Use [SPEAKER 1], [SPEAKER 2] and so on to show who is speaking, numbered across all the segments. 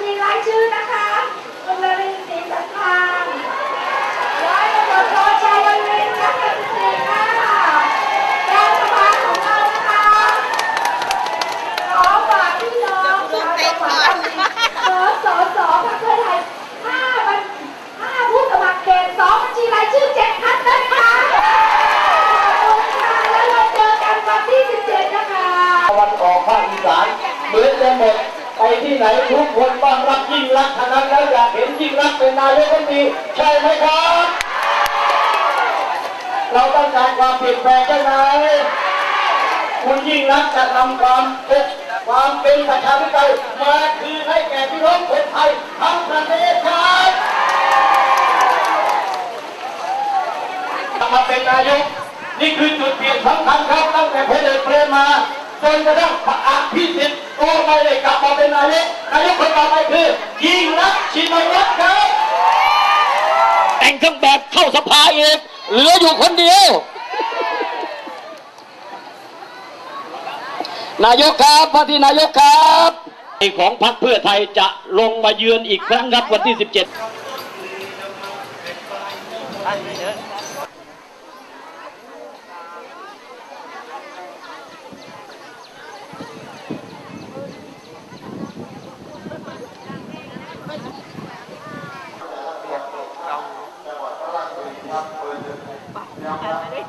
[SPEAKER 1] ทีรายชื่อนะคะ ที่
[SPEAKER 2] ไหนทุกคนบ้อนรักยิ่งรักทนั้แล้วอยากเห็นยิ่งรักเป็นนายกรัฐมนตรีใช่ไหมครับ เราต้องการความเปลี่ยนแปลงใช่ไหมคุณยิ่งรักจะนำความเป็นความเป็นประชาธิปไตยมาคืนให้แก่พี่น้องคนไทยทั้งประเทศครับมาเป็นนายกนี่คือจุดเปลี่ยนสำคัญครับตั้งแต่พลเอกเปรมมาจนกระทั่งพระอภิสิทธิ์ ก็ไปเลยกลับมาเป็นนายกนายกคนต่อไปคือยิ่งรักชินวัตรครับ แต่งเครื่องแบบเข้าสภาเองเหลืออยู่คนเดียว นายกครับพระที่นายกครับของพรรคเพื่อไทยจะลงมาเยือนอีกครั้งครับวันที่ 17
[SPEAKER 3] Bak, pervere.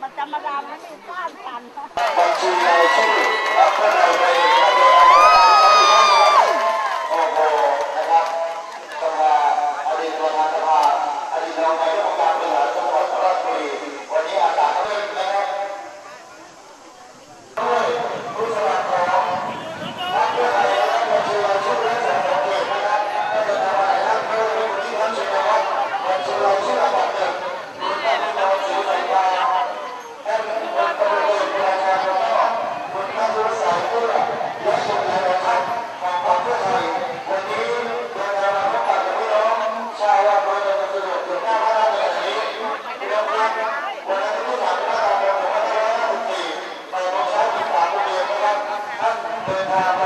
[SPEAKER 3] มันจะมาดา
[SPEAKER 4] มันไม่
[SPEAKER 3] ต้านกัน Baba.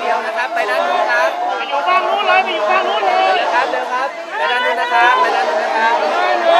[SPEAKER 3] เดียวนะครับไปด้านนู้นครับไปอยู่บ้านนู้นเลยไปอยู่
[SPEAKER 5] บ้านนู้นเลยเดินครับเดินครับไปด้านนู้นนะครับไปด้านนู้นนะครับ